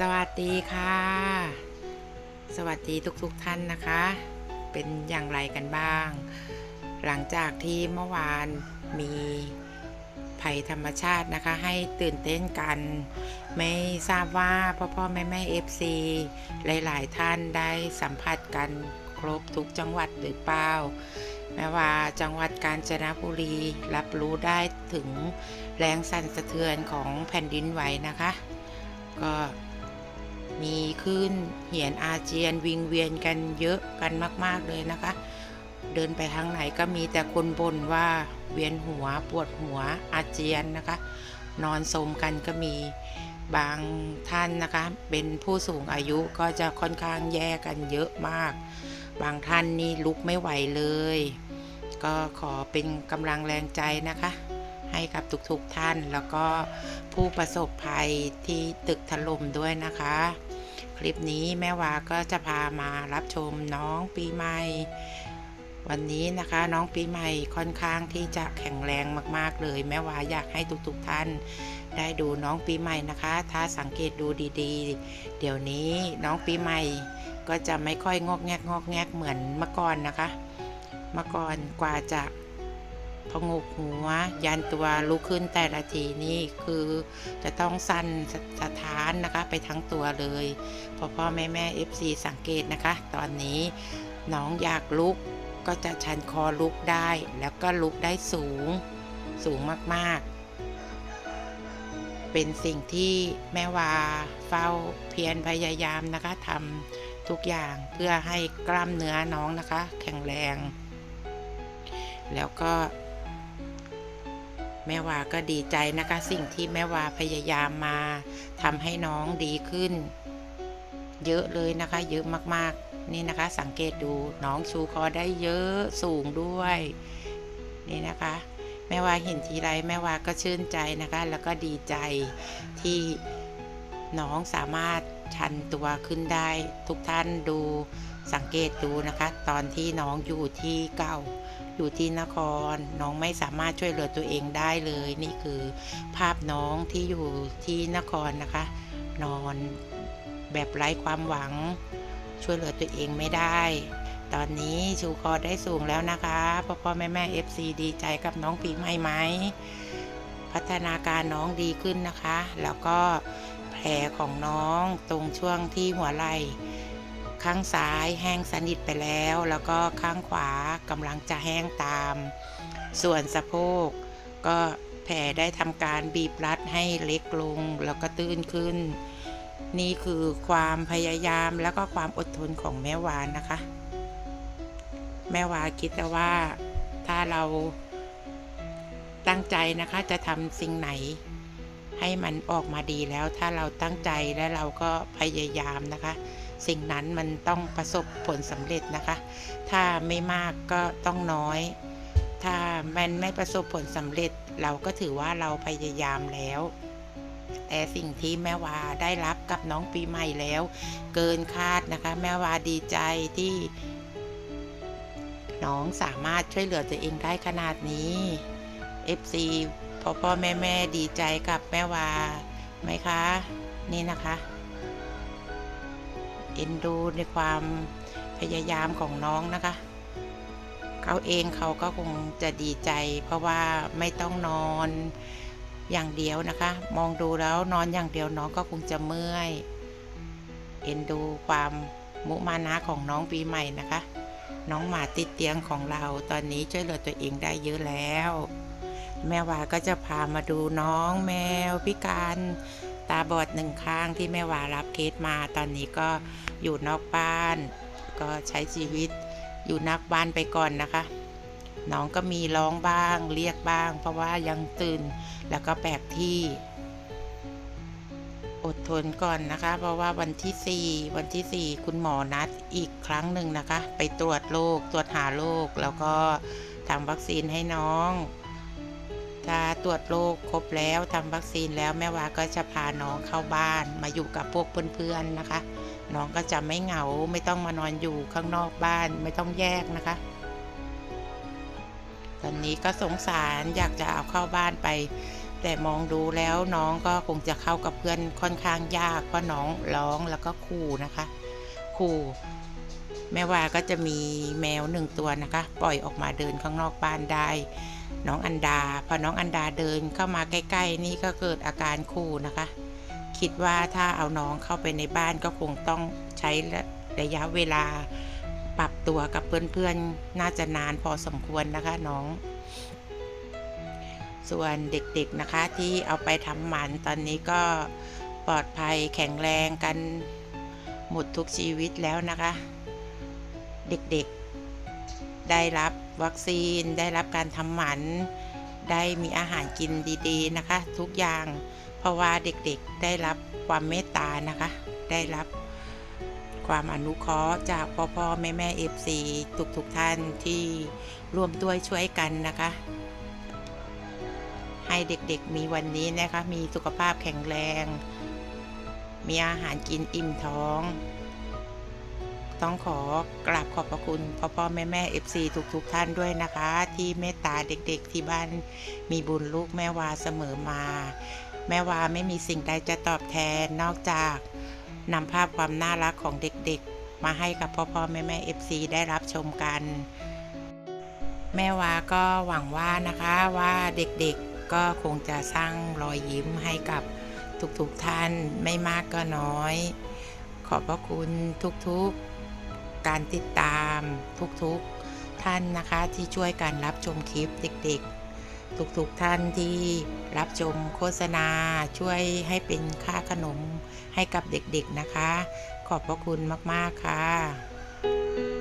สวัสดีค่ะ สวัสดีทุกๆทท่านนะคะ เป็นอย่างไรกันบ้าง หลังจากที่เมื่อวานมีภัยธรรมชาตินะคะ ให้ตื่นเต้นกัน ไม่ทราบว่าพ่อพ่อแม่แม่เอฟซีหลาย ๆ ท่านได้สัมผัสกันครบทุกจังหวัดหรือเปล่าแม้ว่าจังหวัดกาญจนบุรีรับรู้ได้ถึงแรงสั่นสะเทือนของแผ่นดินไหวนะคะ ก็ มีขึ้นเหียนอาเจียนวิงเวียนกันเยอะกันมาก ๆเลยนะคะ เดินไปทางไหนก็มีแต่คนบ่นว่าเวียนหัวปวดหัวอาเจียนนะคะ นอนสมกันก็มีบางท่านนะคะ เป็นผู้สูงอายุก็จะค่อนข้างแย่กันเยอะมาก บางท่านนี่ลุกไม่ไหวเลย ก็ขอเป็นกำลังแรงใจนะคะ ให้กับทุกๆท่านแล้วก็ผู้ประสบภัยที่ตึกถล่มด้วยนะคะ ลิปนี้แม่วาก็จะพามารับชมน้องปีใหม่ วันนี้นะคะน้องปีใหม่ค่อนข้างที่จะแข็งแรงมากๆเลย แม่วาอยากให้ทุกๆท่าน ได้ดูน้องปีใหม่นะคะ ถ้าสังเกตดูดีๆ เดี๋ยวนี้น้องปีใหม่ก็จะไม่ค่อยงอกแงกงอกแงกเหมือนเมื่อก่อนนะคะ เมื่อก่อนกว่าจะ พงกหัว ยันตัวลุกขึ้นแต่ละทีนี่คือจะต้องสั่นสสะท้านนะคะไปทั้งตัวเลยพอพ่อแม่แม่เอฟซีสังเกตนะคะ ตอนนี้น้องอยากลุกก็จะชันคอลุกได้ แล้วก็ลุกได้สูง สูงมากๆ เป็นสิ่งที่แม่วาเฝ้าเพียรพยายามนะคะทำทุกอย่างเพื่อให้กล้ามเนื้อน้องนะคะ แข็งแรง แล้วก็ แม่วาก็ดีใจนะคะสิ่งที่แม่วาพยายามมาทำให้น้องดีขึ้น เยอะเลยนะคะ เยอะมากๆ นี่นะคะ สังเกตดูน้องชูคอได้เยอะสูงด้วย นี่นะคะ แม่วาเห็นทีไรแม่วาก็ชื่นใจนะคะ แล้วก็ดีใจที่น้องสามารถชันตัวขึ้นได้ ทุกท่านดู สังเกตดูนะคะ ตอนที่น้องอยู่ที่เก่า อยู่ที่นคร น้องไม่สามารถช่วยเหลือตัวเองได้เลย นี่คือภาพน้องที่อยู่ที่นครนะคะ นอนแบบไร้ความหวัง ช่วยเหลือตัวเองไม่ได้ ตอนนี้ชูคอได้สูงแล้วนะคะพ่อพ่อแม่แม่เอฟซีดีใจกับน้องปีใหม่ไหมพัฒนาการน้องดีขึ้นนะคะ แล้วก็แผลของน้องตรงช่วงที่หัวไหล่ ข้างซ้ายแห้งสนิทไปแล้ว แล้วก็ข้างขวากำลังจะแห้งตาม ส่วนสะโพก ก็แผลได้ทำการบีบรัดให้เล็กลงแล้วก็ตื้นขึ้น นี่คือความพยายามแล้วก็ความอดทนของแม่วานนะคะ แม่วาคิดแต่ว่าถ้าเราตั้งใจนะคะจะทำสิ่งไหน ให้มันออกมาดีแล้วถ้าเราตั้งใจและเราก็พยายามนะคะ สิ่งนั้นมันต้องประสบผลสำเร็จนะคะ ถ้าไม่มากก็ต้องน้อย ถ้ามันไม่ประสบผลสำเร็จ เราก็ถือว่าเราพยายามแล้ว แต่สิ่งที่แม่วาได้รับกับน้องปีใหม่แล้ว เกินคาดนะคะ แม่วาดีใจที่น้องสามารถช่วยเหลือตัวเองได้ขนาดนี้ FC พ่อพ่อแม่แม่ดีใจกับแม่วาไหมคะ นี่นะคะ เอ็นดูในความพยายามของน้องนะคะ เขาเองเขาก็คงจะดีใจ เพราะว่าไม่ต้องนอนอย่างเดียวนะคะ มองดูแล้วนอนอย่างเดียวน้องก็คงจะเมื่อย เอ็นดูความมุมานะของน้องปีใหม่นะคะ น้องหมาติดเตียงของเราตอนนี้ช่วยเหลือตัวเองได้เยอะแล้ว แม่วาก็จะพามาดูน้องแมวพิการ ตาบอดหนึ่งข้างที่แม่วารับเคสมา ตอนนี้ก็อยู่นอกบ้าน ก็ใช้ชีวิตอยู่นอกบ้านไปก่อนนะคะ น้องก็มีร้องบ้างเรียกบ้าง เพราะว่ายังตื่นแล้วก็แปลกที่ อดทนก่อนนะคะ เพราะว่าวันที่ 4 วันที่ 4 คุณหมอนัดอีกครั้งหนึ่งนะคะ ไปตรวจโรคตรวจหาโรคแล้วก็ทำวัคซีนให้น้อง ถ้าตรวจโรคครบแล้วทำวัคซีนแล้วแม่วาก็จะพาน้องเข้าบ้าน มาอยู่กับพวกเพื่อนๆนะคะ น้องก็จะไม่เหงาไม่ต้องมานอนอยู่ข้างนอกบ้านไม่ต้องแยกนะคะ ตอนนี้ก็สงสารอยากจะเอาเข้าบ้านไป แต่มองดูแล้วน้องก็คงจะเข้ากับเพื่อนค่อนข้างยากเพราะน้องร้องแล้วก็ขู่นะคะ ขู่ แม่ว่าก็จะมีแมวหนึ่งตัวนะคะ ปล่อยออกมาเดินข้างนอกบ้านได้ น้องอันดา พอน้องอันดาเดินเข้ามาใกล้ ๆ นี่ก็เกิดอาการขู่นะคะ คิดว่าถ้าเอาน้องเข้าไปในบ้านก็คงต้องใช้ระยะเวลาปรับตัวกับเพื่อนๆ น่าจะนานพอสมควรนะคะน้อง ส่วนเด็กๆนะคะที่เอาไปทำหมันตอนนี้ก็ปลอดภัยแข็งแรงกันหมดทุกชีวิตแล้วนะคะ เด็กๆ ได้รับวัคซีน ได้รับการทำหมัน ได้มีอาหารกินดีๆนะคะ ทุกอย่างเพราะว่าเด็กๆได้รับความเมตตานะคะ ได้รับความอนุเคราะห์จากพ่อพ่อแม่แม่เอฟซีทุกๆท่านที่ร่วมด้วยช่วยกันนะคะ ให้เด็กๆมีวันนี้นะคะ มีสุขภาพแข็งแรง มีอาหารกินอิ่มท้อง ต้องขอกราบขอบพระคุณพ่อพ่อแม่แม่เอฟซีทุกๆท่านด้วยนะคะ ที่เมตตาเด็กๆที่บ้านมีบุญลูกแม่วาเสมอมา แม่วาไม่มีสิ่งใดจะตอบแทนนอกจากนำภาพความน่ารักของเด็กๆ มาให้กับพ่อพ่อแม่แม่เอฟซีได้รับชมกัน แม่วาก็หวังว่านะคะว่าเด็กๆก็คงจะสร้างรอยยิ้มให้กับทุกๆท่านไม่มากก็น้อยขอบพระคุณทุกๆ การติดตามทุกๆท่านนะคะที่ช่วยการรับชมคลิปเด็กๆ ทุกๆท่านที่รับชมโฆษณาช่วยให้เป็นค่าขนมให้กับเด็กๆนะคะ ขอบพระคุณมากๆค่ะ